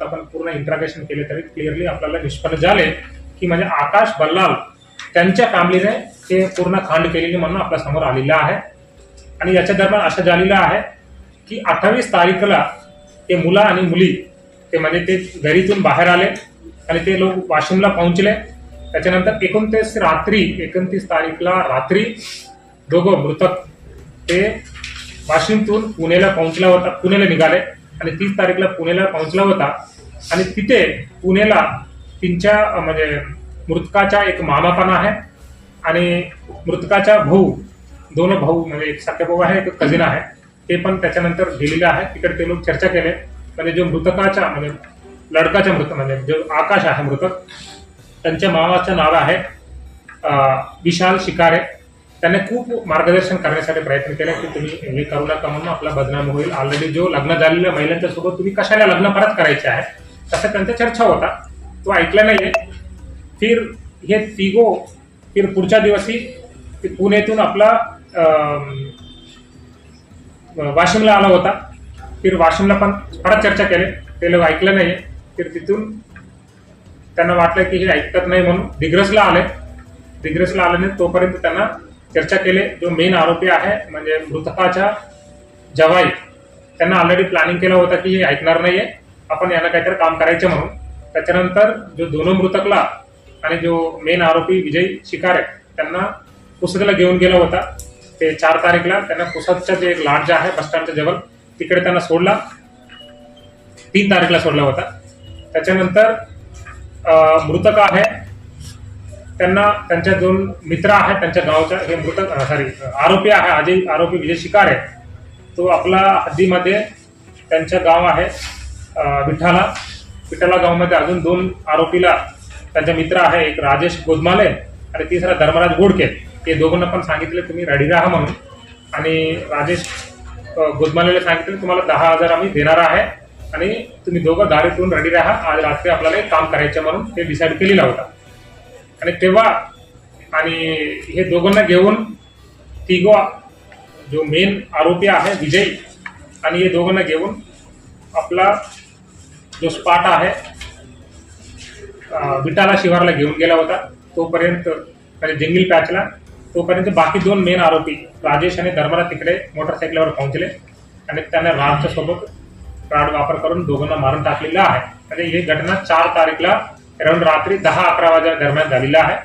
आपण पूर्ण इंट्रागेशन केले तरी क्लिअरली आपल्याला निष्पन्न झाले की म्हणजे आकाश बल्लाल त्यांच्या फॅमिलीने ते पूर्ण खांड केलेली म्हणून आपल्यासमोर आलेलं आहे. आणि याच्या दरम्यान असं झालेलं आहे की अठ्ठावीस तारीखला ते मुलं आणि मुली ते म्हणजे ते घरीतून बाहेर आले आणि ते लोक वाशिमला पोहोचले. त्याच्यानंतर एकोणतीस रात्री एकोणतीस तारीखला रात्री दोघं मृतक ते वाशिमतून पुण्याला पोहोचला होता पुण्याला निघाले. आणि तीस तारीखला पुण्याला पोहोचला होता. आणि तिथे पुण्याला तिच्या म्हणजे मृतकाचा एक मामा पण आहे आणि मृतकाचा भाऊ दोन भाऊ म्हणजे एक साखे भाऊ आहे एक कझिन आहे. ते पण त्याच्यानंतर गेलेले आहे. तिकडे ते लोक चर्चा केले. म्हणजे जो मृतकाचा म्हणजे लडकाच्या मृत म्हणजे जो आकाश आहे मृतक त्यांच्या मामाचं नाव आहे विशाल शिकारे. त्यांनी खूप मार्गदर्शन करण्यासाठी प्रयत्न केला की तुम्ही हे करू नका म्हणून आपला बदनाम होईल. ऑलरेडी जो लग्न झालेल्या महिलांच्या सोबत तुम्ही कशाला लग्न परत करायचे आहे? तसं त्यांचा चर्चा होता. तो ऐकला नाहीये. फिर हे तिघो फिर पुढच्या दिवशी पुणेतून पुण्यातून आपला अं, वाशिमला आला होता. फिर वाशिमला पण परत चर्चा केले. ते लोक ऐकलं नाहीये. फिर तिथून त्यांना वाटलं की हे ऐकत नाही म्हणून दिग्रसला आले. दिग्रसला आल्याने तोपर्यंत त्यांना चर्चा केले. जो मेन आरोपी आहे म्हणजे मृतकाच्या जवाई त्यांना ऑलरेडी प्लॅनिंग केलं होतं की हे ऐकणार नाहीये. आपण यांना काहीतरी काम करायचं म्हणून. त्याच्यानंतर जो दोनों मृतकला आणि जो मेन आरोपी विजय शिकारे त्यांना पुसदला घेऊन गेला होता. ते चार तारीखला त्यांना पुसदचा जे एक जे आहे बस स्टँडच्या जवळ तिकडे त्यांना सोडला. तीन तारीखला सोडला होता. त्याच्यानंतर मृतक आहे त्यांना त्यांच्या दोन मित्र आहेत त्यांच्या गावच्या हे मृत सॉरी आरोपी आहे अजय आरोपी विजय शिकार आहे. तो आपला हद्दीमध्ये त्यांचं गाव आहे विठाला विठाला गावामध्ये अजून दोन आरोपीला त्यांचा मित्र आहे एक राजेश गोदमाले आणि तिसरा धर्मराज गोडके ते दोघांना पण सांगितले तुम्ही रेडी राहा म्हणून. आणि राजेश गोदमालेला सांगितलं तुम्हाला दहा हजार आम्ही देणार आहे आणि तुम्ही दोघं दारीतून रेडी राहा. आज रात्री आपल्याला एक काम करायचं म्हणून ते डिसाईड केलेला होता. आणि तेव्हा आणि हे दोघांना घेऊन तिघो जो मेन आरोपी आहे विजय आणि हे दोघांना घेऊन आपला जो स्पाट आहे विटाला शिवारला घेऊन गेला होता. तोपर्यंत म्हणजे जंगल पॅचला तोपर्यंत बाकी दोन मेन आरोपी राजेश आणि धर्मराज तिकडे मोटरसायकलवर पोहोचले. आणि त्यांना रामच्या सोबत प्राड वापर करून दोघांना मारून टाकलेला आहे. म्हणजे ही घटना चार तारीखला रात्री दहा अकरा वाजा दरम्यान झालेला आहे.